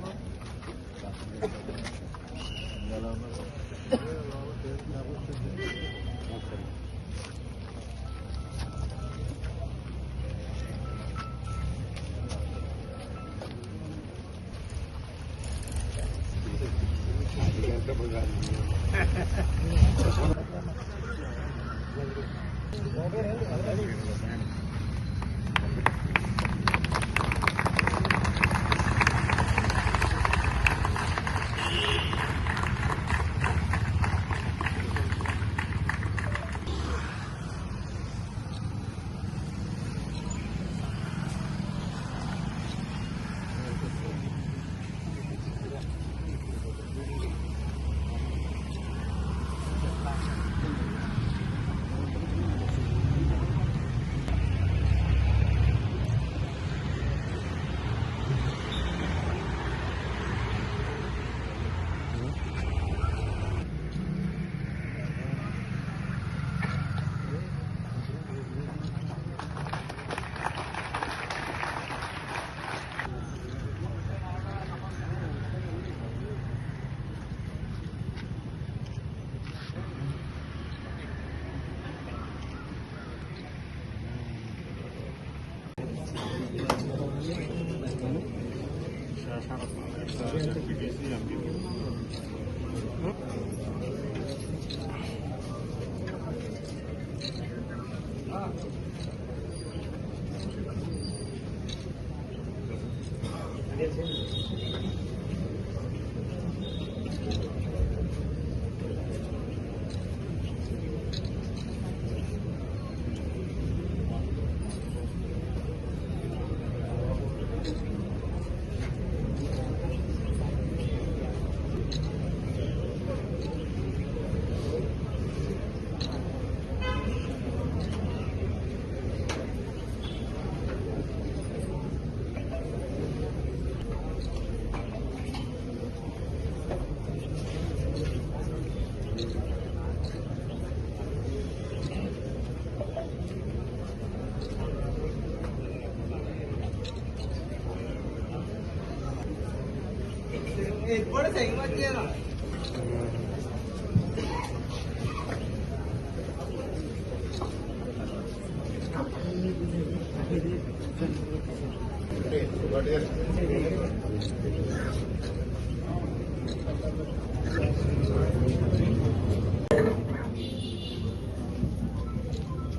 Thank you. পেয়েছেন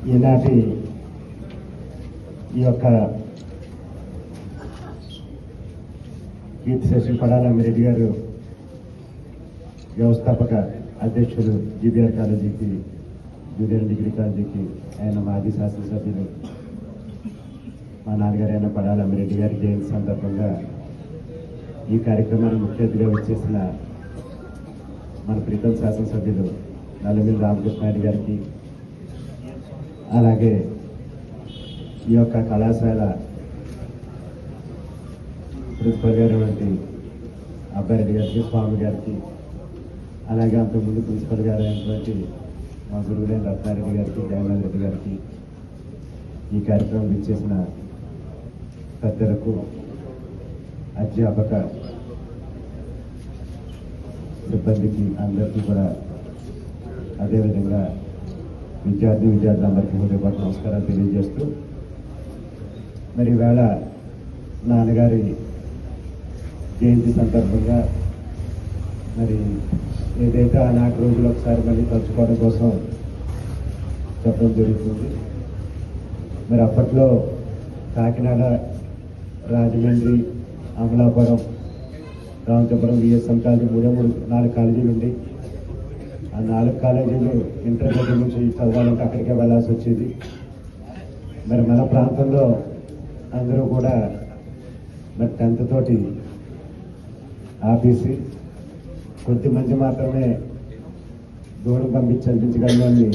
ఈనాటి ఈ యొక్క కీర్తి శశి పడాలమ్మిరెడ్డి గారు వ్యవస్థాపక అధ్యక్షులు జీబీఆర్ కాలేజీకి జూనియర్ డిగ్రీ కాలేజీకి ఆయన మాజీ శాసనసభ్యులు మా నాన్నగారు పడాల అమెరేడ్ గారి జయంతి సందర్భంగా ఈ కార్యక్రమానికి ముఖ్య అతిథిగా వచ్చేసిన మన ప్రీతం శాసనసభ్యులు నల్లమిల్లి రామకృష్ణారెడ్డి గారికి అలాగే ఈ యొక్క కళాశాల ప్రిన్సిపల్ గారు వంటి అబ్బారెడ్డి గారికి స్వామి గారికి అలాగే అంతకుముందు ప్రిన్సిపల్ గారు అయినటువంటి మా గురువులైన రత్నారెడ్డి గారికి జగన్నాథ్ రెడ్డి గారికి ఈ కార్యక్రమం ఇచ్చేసిన పెద్దలకు అధ్యాపక సిబ్బందికి అందరికీ కూడా అదేవిధంగా విద్యార్థి విద్యార్థులందరికీ హృదయపూర్వక నమస్కారాలు తెలియజేస్తూ మరి ఈవేళ నాన్నగారి జయంతి సందర్భంగా మరి ఏదైతే ఆనాటి రోజులు ఒకసారి మళ్ళీ తలుచుకోవడం కోసం చెప్పడం జరుగుతుంది. మరి అప్పట్లో కాకినాడ రాజమండ్రి అమలాపురం రామచపురం విఎస్ఎం కాలేజీ మూడే మూడు నాలుగు కాలేజీలు ఉండి ఆ నాలుగు కాలేజీలు ఇంటర్మీడియట్ నుంచి చదవాలంటే అక్కడికే వెళ్ళాల్సి వచ్చేది. మరి మన ప్రాంతంలో అందరూ కూడా మరి టెన్త్ తోటి ఆపేసి కొద్దిమంది మాత్రమే దూరం పంపించి చదివించగలని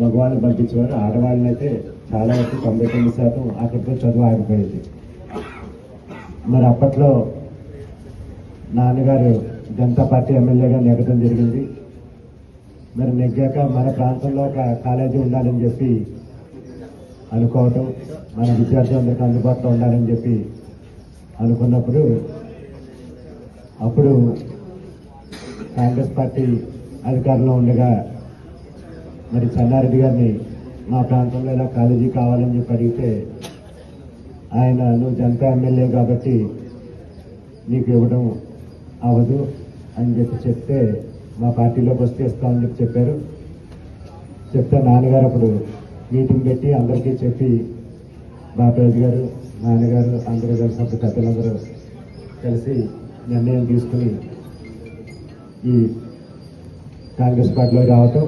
మగవాళ్ళు పంపించేవారు ఆడవాళ్ళని అయితే చాలా వరకు తొంభై తొమ్మిది శాతం అక్కడితో చదువు ఆగిపోయింది. మరి అప్పట్లో నాన్నగారు జనతా పార్టీ ఎమ్మెల్యేగా నెగ్గడం జరిగింది. మరి నెగ్గాక మన ప్రాంతంలో ఒక కాలేజీ ఉండాలని చెప్పి అనుకోవటం మన విద్యార్థులందరికీ అందుబాటులో ఉండాలని చెప్పి అనుకున్నప్పుడు అప్పుడు కాంగ్రెస్ పార్టీ అధికారంలో ఉండగా మరి చెన్నారెడ్డి గారిని మా ప్రాంతంలో ఇలా కాలేజీ కావాలని చెప్పి అడిగితే ఆయన నువ్వు జనతా ఎమ్మెల్యే కాబట్టి నీకు ఇవ్వడం అవ్వదు అని చెప్పి చెప్తే మా పార్టీలోకి వస్తే ఇస్తామని చెప్పి చెప్పారు. చెప్తే నాన్నగారు అప్పుడు మీటింగ్ పెట్టి అందరికీ చెప్పి బాపరాజు గారు నాన్నగారు అందరూ కలిసి పెద్దలందరూ కలిసి నిర్ణయం తీసుకుని ఈ కాంగ్రెస్ పార్టీలో రావటం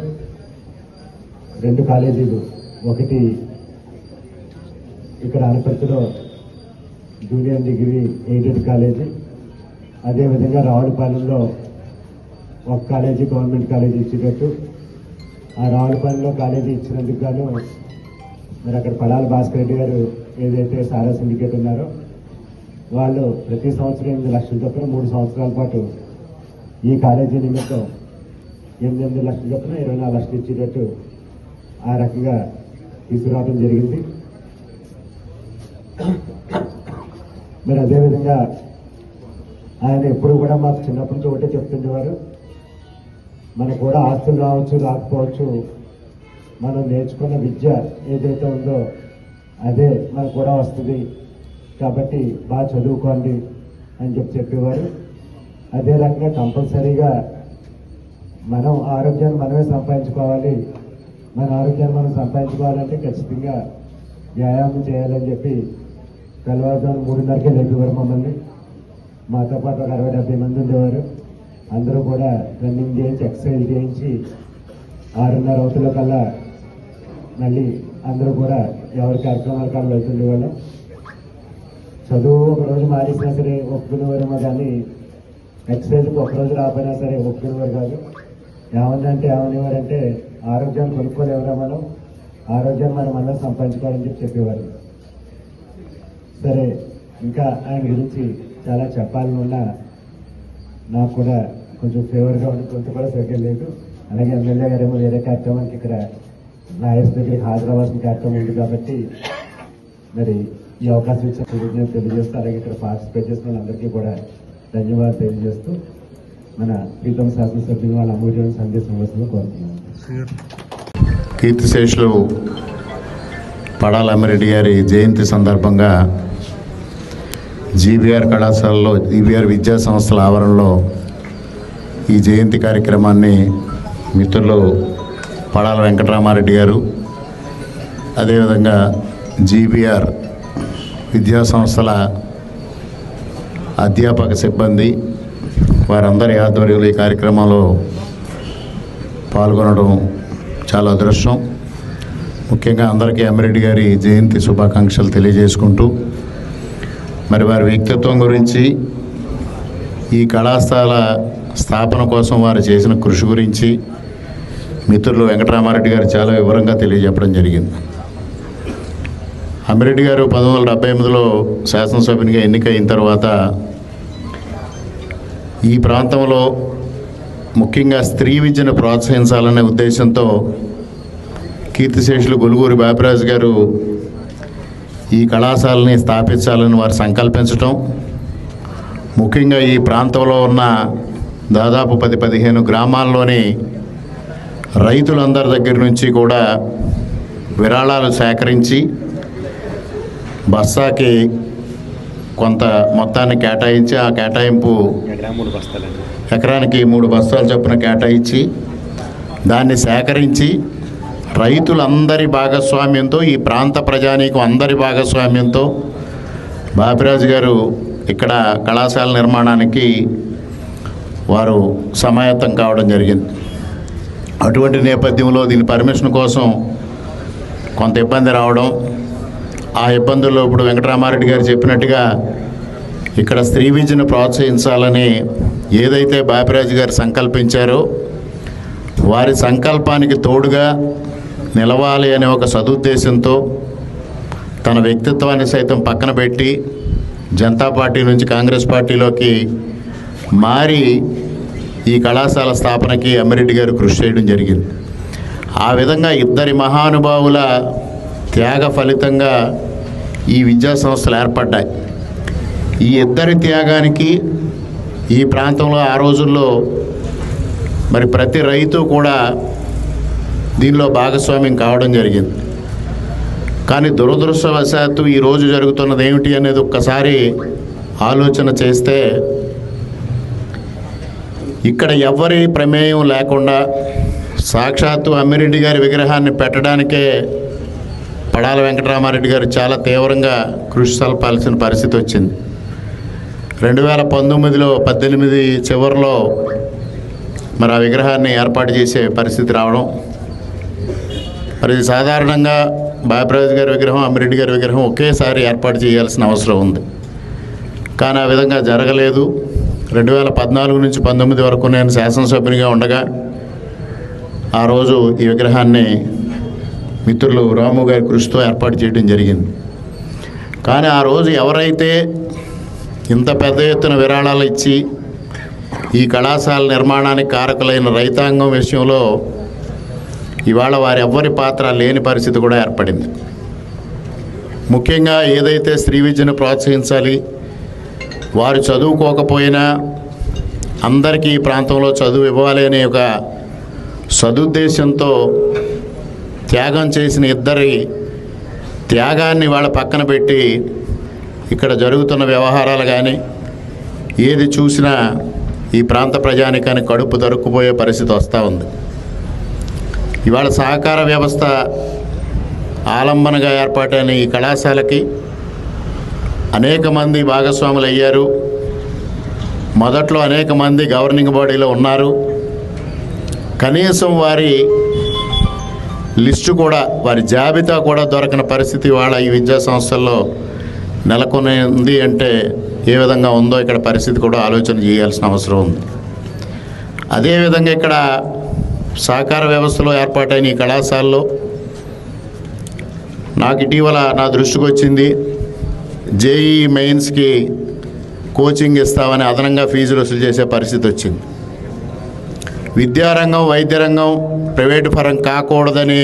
రెండు కాలేజీలు. ఒకటి ఇక్కడ అనపర్తిలో జూనియర్ డిగ్రీ ఎయిడెడ్ కాలేజీ. అదేవిధంగా రావులపాలెంలో ఒక కాలేజీ గవర్నమెంట్ కాలేజీ ఇచ్చినట్టు ఆ రావులపాలెంలో కాలేజీ ఇచ్చినందుకు గాను మరి అక్కడ పడాల భాస్కర్ రెడ్డి గారు ఏదైతే సారా సిండికేట్ ఉన్నారో వాళ్ళు ప్రతి సంవత్సరం ఎనిమిది లక్షల చొప్పున మూడు సంవత్సరాల పాటు ఈ కాలేజీ నిమిత్తం ఎనిమిది ఎనిమిది లక్షల చొప్పున ఇరవై నాలుగు లక్షలు ఇచ్చేటట్టు ఆ రకంగా తీసుకురావడం జరిగింది. మరి అదేవిధంగా ఆయన ఎప్పుడు కూడా మాకు చిన్నప్పటి నుంచి ఒకటే చెప్తుండేవారు. మనకు కూడా ఆస్తులు రావచ్చు రాకపోవచ్చు. మనం నేర్చుకున్న విద్య ఏదైతే ఉందో అదే మనకు కూడా వస్తుంది. కాబట్టి బాగా చదువుకోండి అని చెప్పి చెప్పేవారు. అదే రకంగా కంపల్సరీగా మనం ఆరోగ్యాన్ని మనమే సంపాదించుకోవాలి. మన ఆరోగ్యాన్ని మనం సంపాదించుకోవాలంటే ఖచ్చితంగా వ్యాయామం చేయాలని చెప్పి తెల్లవారుజాము మూడున్నరకే లేపేవారు మమ్మల్ని. మాతో పాటు ఒక అరవై డెబ్బై మంది ఉండేవారు. అందరూ కూడా రన్నింగ్ చేయించి ఎక్సర్సైజ్ చేయించి ఆరున్నర అవుతుల కల్లా మళ్ళీ అందరూ కూడా ఎవరి కార్యక్రమాలు కాళ్ళు వెళ్తుండేవాళ్ళం. చదువు ఒక రోజు మానేసినా సరే ఒప్పుకునేవారేమో కానీ ఎక్సర్సైజ్కి ఒక రోజు రాకపోయినా సరే ఒప్పుకునేవారు కాదు. ఏమందంటే ఏమనేవారంటే ఆరోగ్యాన్ని కొనుక్కోలేవరా మనం? ఆరోగ్యాన్ని మనం అన్న సంపాదించుకోవాలని చెప్పి చెప్పేవారు. సరే ఇంకా ఆయన గురించి చాలా చెప్పాలని ఉన్నా నాకు కూడా కొంచెం ఫేవర్గా ఉంది. కొంత కూడా సరిగ్గా లేదు. అలాగే ఎమ్మెల్యే గారేమో వేరే కార్యక్రమానికి ఇక్కడ నాయస్ దగ్గరికి హాజరవ్వాల్సిన కార్యక్రమం ఉంది కాబట్టి మరి ఈ అవకాశం ఇచ్చిన తెలియజేస్తూ అలాగే ఇక్కడ పార్టిసిపేట్ చేసిన వాళ్ళందరికీ కూడా ధన్యవాదాలు తెలియజేస్తూ మన ప్రీతం శాసనసభ్యులు వాళ్ళ అమూల్యమైన సందేశం వస్తుందో కోరుతున్నాను. కీర్తిశేషులు పడాల అమ్మిరెడ్డి గారి జయంతి సందర్భంగా జీబీఆర్ కళాశాలలో జీబీఆర్ విద్యా సంస్థల ఆవరణలో ఈ జయంతి కార్యక్రమాన్ని మిత్రులు పడాల వెంకటరామారెడ్డి గారు అదేవిధంగా జీబీఆర్ విద్యా సంస్థల అధ్యాపక సిబ్బంది వారందరి ఆధ్వర్యంలో ఈ కార్యక్రమంలో పాల్గొనడం చాలా అదృష్టం. ముఖ్యంగా అందరికీ అమ్మిరెడ్డి గారి జయంతి శుభాకాంక్షలు తెలియజేసుకుంటూ మరి వారి వ్యక్తిత్వం గురించి ఈ కళాశాల స్థాపన కోసం వారు చేసిన కృషి గురించి మిత్రులు వెంకటరామారెడ్డి గారు చాలా వివరంగా తెలియజెప్పడం జరిగింది. అమ్మిరెడ్డి గారు పంతొమ్మిది వందల డెబ్బై ఎనిమిదిలో శాసనసభ్యునిగా ఎన్నికైన తర్వాత ఈ ప్రాంతంలో ముఖ్యంగా స్త్రీ విద్యను ప్రోత్సహించాలనే ఉద్దేశంతో కీర్తిశేషులు గొలుగూరి బాపిరాజు గారు ఈ కళాశాలని స్థాపించాలని వారు సంకల్పించటం ముఖ్యంగా ఈ ప్రాంతంలో ఉన్న దాదాపు పది పదిహేను గ్రామాల్లోని రైతులందరి దగ్గర నుంచి కూడా విరాళాలు సేకరించి బస్సాకి కొంత మొత్తాన్ని కేటాయించి ఆ కేటాయింపు ఎకరానికి మూడు బస్తాలు చొప్పున కేటాయించి దాన్ని సేకరించి రైతులందరి భాగస్వామ్యంతో ఈ ప్రాంత ప్రజానీకం అందరి భాగస్వామ్యంతో బాపిరాజు గారు ఇక్కడ కళాశాల నిర్మాణానికి వారు సమాయత్తం కావడం జరిగింది. అటువంటి నేపథ్యంలో దీని పర్మిషన్ కోసం కొంత ఇబ్బంది రావడం ఆ ఇబ్బందుల్లో ఇప్పుడు వెంకటరామారెడ్డి గారు చెప్పినట్టుగా ఇక్కడ స్త్రీ విద్యను ప్రోత్సహించాలని ఏదైతే బాపిరాజు గారు సంకల్పించారో వారి సంకల్పానికి తోడుగా నిలవాలి అనే ఒక సదుద్దేశంతో తన వ్యక్తిత్వాన్ని సైతం పక్కన పెట్టి జనతా పార్టీ నుంచి కాంగ్రెస్ పార్టీలోకి మారి ఈ కళాశాల స్థాపనకి అమ్మిరెడ్డి గారు కృషి చేయడం జరిగింది. ఆ విధంగా ఇద్దరి మహానుభావుల త్యాగ ఫలితంగా ఈ విద్యా సంస్థలు ఏర్పడ్డాయి. ఈ ఇద్దరి త్యాగానికి ఈ ప్రాంతంలో ఆ రోజుల్లో మరి ప్రతి రైతు కూడా దీనిలో భాగస్వామ్యం కావడం జరిగింది. కానీ దురదృష్టవశాత్తు ఈరోజు జరుగుతున్నది ఏమిటి అనేది ఒక్కసారి ఆలోచన చేస్తే ఇక్కడ ఎవరి ప్రమేయం లేకుండా సాక్షాత్తు అమ్మిరెడ్డి గారి విగ్రహాన్ని పెట్టడానికే పడాల వెంకటరామారెడ్డి గారు చాలా తీవ్రంగా కృషి సల్పాల్సిన పరిస్థితి వచ్చింది. రెండు వేల పంతొమ్మిదిలో పద్దెనిమిది చివరిలో మరి ఆ విగ్రహాన్ని ఏర్పాటు చేసే పరిస్థితి రావడం. మరి సాధారణంగా బాబరాజు గారి విగ్రహం అమ్మిరెడ్డి గారి విగ్రహం ఒకేసారి ఏర్పాటు చేయాల్సిన అవసరం ఉంది. కానీ ఆ విధంగా జరగలేదు. రెండు వేల పద్నాలుగు నుంచి పంతొమ్మిది వరకు నేను శాసనసభ్యునిగా ఉండగా ఆ రోజు ఈ విగ్రహాన్ని మిత్రులు రాము గారి కృషితో ఏర్పాటు చేయడం జరిగింది. కానీ ఆ రోజు ఎవరైతే ఇంత పెద్ద ఎత్తున విరాళాలు ఇచ్చి ఈ కళాశాల నిర్మాణానికి కారకులైన రైతాంగం విషయంలో ఇవాళ వారి ఎవ్వరి పాత్ర లేని పరిస్థితి కూడా ఏర్పడింది. ముఖ్యంగా ఏదైతే స్త్రీ విద్యను ప్రోత్సహించాలి వారు చదువుకోకపోయినా అందరికీ ఈ ప్రాంతంలో చదువు ఇవ్వాలి అనే ఒక సదుద్దేశంతో త్యాగం చేసిన ఇద్దరి త్యాగాన్ని వాళ్ళ పక్కన పెట్టి ఇక్కడ జరుగుతున్న వ్యవహారాలు కానీ ఏది చూసినా ఈ ప్రాంత ప్రజానికానికి కడుపు దొరుకుపోయే పరిస్థితి వస్తూ ఉంది. ఇవాళ సహకార వ్యవస్థ ఆలంబనగా ఏర్పాటైన ఈ కళాశాలకి అనేక మంది భాగస్వాములు అయ్యారు. మొదట్లో అనేక మంది గవర్నింగ్ బాడీలో ఉన్నారు. కనీసం వారి లిస్టు కూడా వారి జాబితా కూడా దొరకని పరిస్థితి వాళ్ళ ఈ విద్యా సంస్థల్లో నెలకొనింది అంటే ఏ విధంగా ఉందో ఇక్కడ పరిస్థితి కూడా ఆలోచన చేయాల్సిన అవసరం ఉంది. అదేవిధంగా ఇక్కడ సహకార వ్యవస్థలో ఏర్పాటైన ఈ కళాశాలలో నాకు ఇటీవల నా దృష్టికి వచ్చింది జేఈ మెయిన్స్కి కోచింగ్ ఇస్తామని అదనంగా ఫీజులు వసూలు చేసే పరిస్థితి వచ్చింది. విద్యారంగం వైద్య రంగం ప్రైవేటు పరం కాకూడదని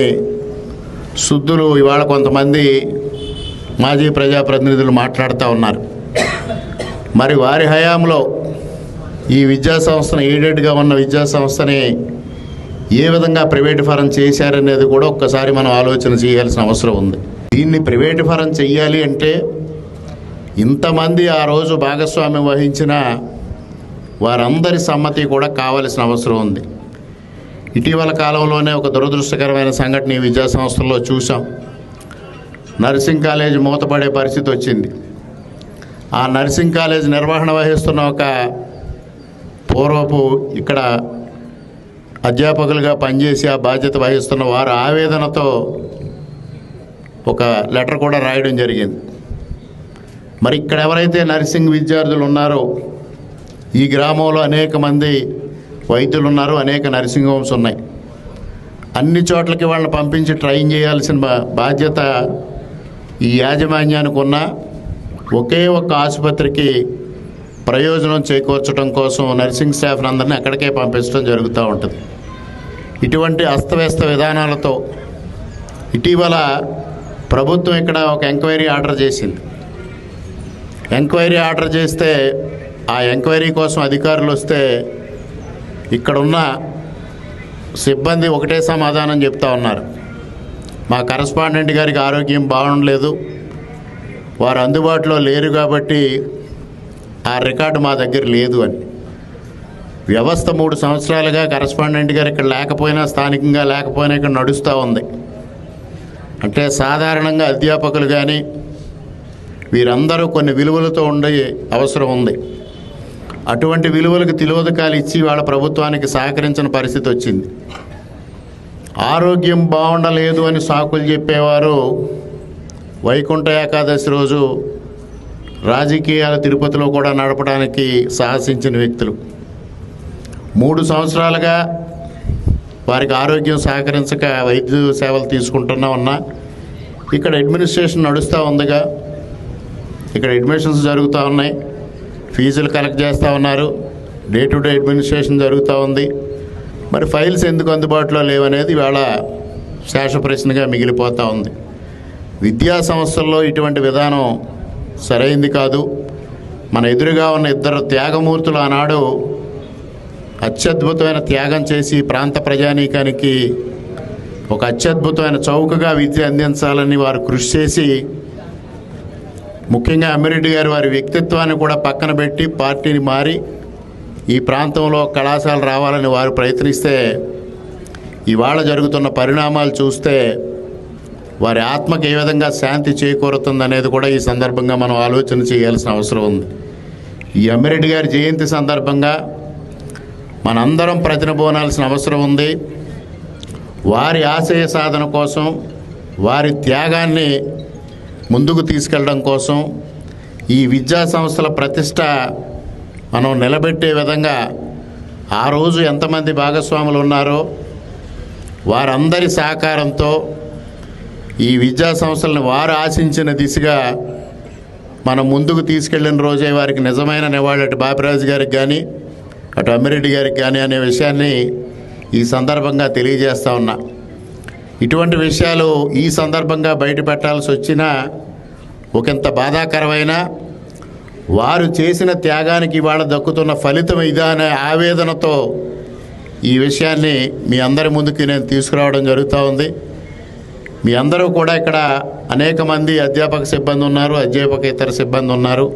శుద్ధులు ఇవాళ కొంతమంది మాజీ ప్రజాప్రతినిధులు మాట్లాడుతూ ఉన్నారు. మరి వారి హయాంలో ఈ విద్యా సంస్థను ఎయిడెడ్గా ఉన్న విద్యా సంస్థని ఏ విధంగా ప్రైవేటు ఫరం చేశారనేది కూడా ఒక్కసారి మనం ఆలోచన చేయాల్సిన అవసరం ఉంది. దీన్ని ప్రైవేటు ఫరం చెయ్యాలి అంటే ఇంతమంది ఆ రోజు భాగస్వామ్యం వహించిన వారందరి సమ్మతి కూడా కావలసిన అవసరం ఉంది. ఇటీవల కాలంలోనే ఒక దురదృష్టకరమైన సంఘటన ఈ విద్యా సంస్థల్లో చూసాం నర్సింగ్ కాలేజ్ మూతపడే పరిస్థితి వచ్చింది. ఆ నర్సింగ్ కాలేజ్ నిర్వహణ వహిస్తున్న ఒక పూర్వపు ఇక్కడ అధ్యాపకులుగా పనిచేసి ఆ బాధ్యత వహిస్తున్న వారు ఆవేదనతో ఒక లెటర్ కూడా రాయడం జరిగింది. మరి ఇక్కడ ఎవరైతే నర్సింగ్ విద్యార్థులు ఉన్నారో ఈ గ్రామంలో అనేక మంది వైద్యులు ఉన్నారు అనేక నర్సింగ్ హోమ్స్ ఉన్నాయి. అన్ని చోట్లకి వాళ్ళని పంపించి ట్రైన్ చేయాల్సిన బాధ్యత ఈ యాజమాన్యానికి ఉన్న ఒకే ఒక్క ఆసుపత్రికి ప్రయోజనం చేకూర్చడం కోసం నర్సింగ్ స్టాఫ్ని అందరినీ అక్కడికే పంపించడం జరుగుతూ ఉంటుంది. ఇటువంటి అస్తవ్యస్త విధానాలతో ఇటీవల ప్రభుత్వం ఇక్కడ ఒక ఎంక్వైరీ ఆర్డర్ చేసింది. ఎంక్వైరీ ఆర్డర్ చేస్తే ఆ ఎంక్వైరీ కోసం అధికారులు వస్తే ఇక్కడున్న సిబ్బంది ఒకటే సమాధానం చెప్తా ఉన్నారు. మా కరస్పాండెంట్ గారికి ఆరోగ్యం బాగుండలేదు. వారు అందుబాటులో లేరు కాబట్టి ఆ రికార్డు మా దగ్గర లేదు అని. వ్యవస్థ మూడు సంవత్సరాలుగా కరస్పాండెంట్ గారు ఇక్కడ లేకపోయినా స్థానికంగా లేకపోయినా ఇక్కడ నడుస్తూ ఉంది. అంటే సాధారణంగా అధ్యాపకులు కానీ వీరందరూ కొన్ని విలువలతో ఉండే అవసరం ఉంది. అటువంటి విలువలకు తిలోదకాలు ఇచ్చి వాళ్ళ ప్రభుత్వానికి సహకరించిన పరిస్థితి వచ్చింది. ఆరోగ్యం బాగుండలేదు అని సాకులు చెప్పేవారు వైకుంఠ ఏకాదశి రోజు రాజకీయాలు తిరుపతిలో కూడా నడపడానికి సాహసించిన వ్యక్తులు. మూడు సంవత్సరాలుగా వారికి ఆరోగ్యం సహకరించక వైద్య సేవలు తీసుకుంటున్నా ఉన్నా ఇక్కడ అడ్మినిస్ట్రేషన్ నడుస్తూ ఉందిగా. ఇక్కడ అడ్మిషన్స్ జరుగుతూ ఉన్నాయి. ఫీజులు కలెక్ట్ చేస్తూ ఉన్నారు. డే టు డే అడ్మినిస్ట్రేషన్ జరుగుతూ ఉంది. మరి ఫైల్స్ ఎందుకు అందుబాటులో లేవనేది ఇవాళ శేష ప్రశ్నగా మిగిలిపోతూ ఉంది. విద్యా సంస్థల్లో ఇటువంటి విధానం సరైంది కాదు. మన ఎదురుగా ఉన్న ఇద్దరు త్యాగమూర్తులు ఆనాడు అత్యద్భుతమైన త్యాగం చేసి ప్రాంత ప్రజానీకానికి ఒక అత్యద్భుతమైన చౌకగా విద్య అందించాలని వారు కృషి చేసి ముఖ్యంగా అమ్మిరెడ్డి గారు వారి వ్యక్తిత్వాన్ని కూడా పక్కన పెట్టి పార్టీని మారి ఈ ప్రాంతంలో కళాశాల రావాలని వారు ప్రయత్నిస్తే ఇవాళ జరుగుతున్న పరిణామాలు చూస్తే వారి ఆత్మకి ఏ విధంగా శాంతి చేకూరుతుంది అనేది కూడా ఈ సందర్భంగా మనం ఆలోచన చేయాల్సిన అవసరం ఉంది. ఈ అమ్మిరెడ్డి గారి జయంతి సందర్భంగా మనందరం ప్రతినబోనాల్సిన అవసరం ఉంది. వారి ఆశయ సాధన కోసం వారి త్యాగాన్ని ముందుకు తీసుకెళ్ళడం కోసం ఈ విద్యా సంస్థల ప్రతిష్ట మనం నిలబెట్టే విధంగా ఆ రోజు ఎంతమంది భాగస్వాములు ఉన్నారో వారందరి సహకారంతో ఈ విద్యా సంస్థలను వారు ఆశించిన దిశగా మనం ముందుకు తీసుకెళ్ళిన రోజే వారికి నిజమైన నివాళి. అటు బాపిరాజు గారికి కానీ అటు అమ్మిరెడ్డి గారికి కానీ అనే విషయాన్ని ఈ సందర్భంగా తెలియజేస్తా ఉన్నా. ఇటువంటి విషయాలు ఈ సందర్భంగా బయటపెట్టాల్సి వచ్చినా ఒకంత బాధాకరమైన వారు చేసిన త్యాగానికి ఇవాళ దక్కుతున్న ఫలితం ఇదా అనే ఆవేదనతో ఈ విషయాన్ని మీ అందరి ముందుకి నేను తీసుకురావడం జరుగుతూ ఉంది. మీ అందరూ కూడా ఇక్కడ అనేక మంది అధ్యాపక సిబ్బంది ఉన్నారు అధ్యాపక ఇతర సిబ్బంది ఉన్నారు.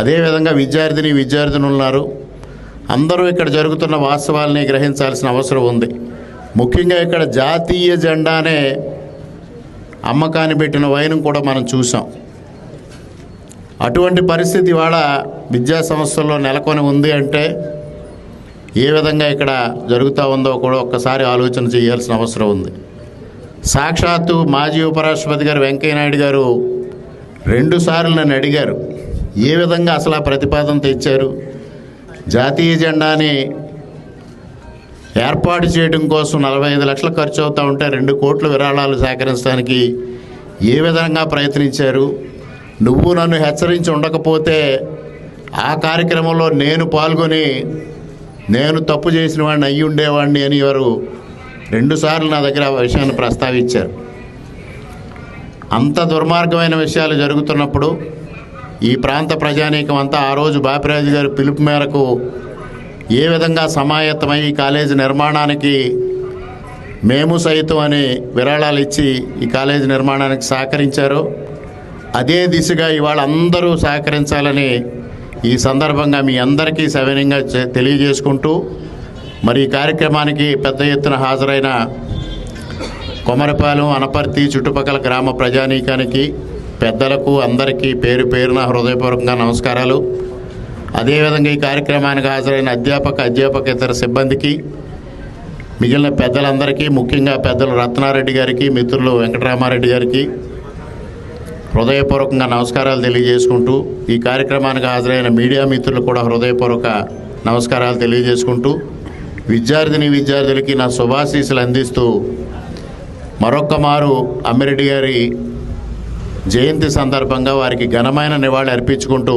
అదేవిధంగా విద్యార్థిని విద్యార్థినులు ఉన్నారు అందరూ ఇక్కడ జరుగుతున్న వాస్తవాల్ని గ్రహించాల్సిన అవసరం ఉంది. ముఖ్యంగా ఇక్కడ జాతీయ జెండానే అమ్మకాన్ని పెట్టిన వైనం కూడా మనం చూసాం. అటువంటి పరిస్థితి ఇవాళ విద్యా సంస్థల్లో నెలకొని ఉంది అంటే ఏ విధంగా ఇక్కడ జరుగుతూ ఉందో కూడా ఒక్కసారి ఆలోచన చేయాల్సిన అవసరం ఉంది. సాక్షాత్తు మాజీ ఉపరాష్ట్రపతి గారు వెంకయ్యనాయుడు గారు రెండుసార్లు నన్ను అడిగారు ఏ విధంగా అసలు ఆ ప్రతిపాదన తెచ్చారు? జాతీయ జెండాని ఏర్పాటు చేయడం కోసం నలభై ఐదు లక్షలు ఖర్చు అవుతూ ఉంటే రెండు కోట్ల విరాళాలు సేకరించడానికి ఏ విధంగా ప్రయత్నించారు? నువ్వు నన్ను హెచ్చరించి ఉండకపోతే ఆ కార్యక్రమంలో నేను పాల్గొని నేను తప్పు చేసిన వాడిని అయ్యి ఉండేవాడిని అని వారు రెండుసార్లు నా దగ్గర ఆ విషయాన్ని ప్రస్తావించారు. అంత దుర్మార్గమైన విషయాలు జరుగుతున్నప్పుడు ఈ ప్రాంత ప్రజానీకం అంతా ఆ రోజు బాపిరాజు గారి పిలుపు మేరకు ఏ విధంగా సమాయత్తమై ఈ కాలేజీ నిర్మాణానికి మేము సైతం అని విరాళాలు ఇచ్చి ఈ కాలేజీ నిర్మాణానికి సహకరించారో అదే దిశగా ఇవాళ అందరూ సహకరించాలని ఈ సందర్భంగా మీ అందరికీ సవినయంగా తెలియజేసుకుంటూ మరి ఈ కార్యక్రమానికి పెద్ద ఎత్తున హాజరైన కొమరపాలెం అనపర్తి చుట్టుపక్కల గ్రామ ప్రజానీకానికి పెద్దలకు అందరికీ పేరు పేరున హృదయపూర్వకంగా నమస్కారాలు. అదేవిధంగా ఈ కార్యక్రమానికి హాజరైన అధ్యాపక అధ్యాపకేతర సిబ్బందికి మిగిలిన పెద్దలందరికీ ముఖ్యంగా పెద్దలు రత్నారెడ్డి గారికి మిత్రులు వెంకటరామారెడ్డి గారికి హృదయపూర్వకంగా నమస్కారాలు తెలియజేసుకుంటూ ఈ కార్యక్రమానికి హాజరైన మీడియా మిత్రులు కూడా హృదయపూర్వక నమస్కారాలు తెలియజేసుకుంటూ విద్యార్థిని విద్యార్థులకి నా శుభాశీస్సులు అందిస్తూ మరొక్క మారు అమ్మిరెడ్డి గారి జయంతి సందర్భంగా వారికి ఘనమైన నివాళి అర్పించుకుంటూ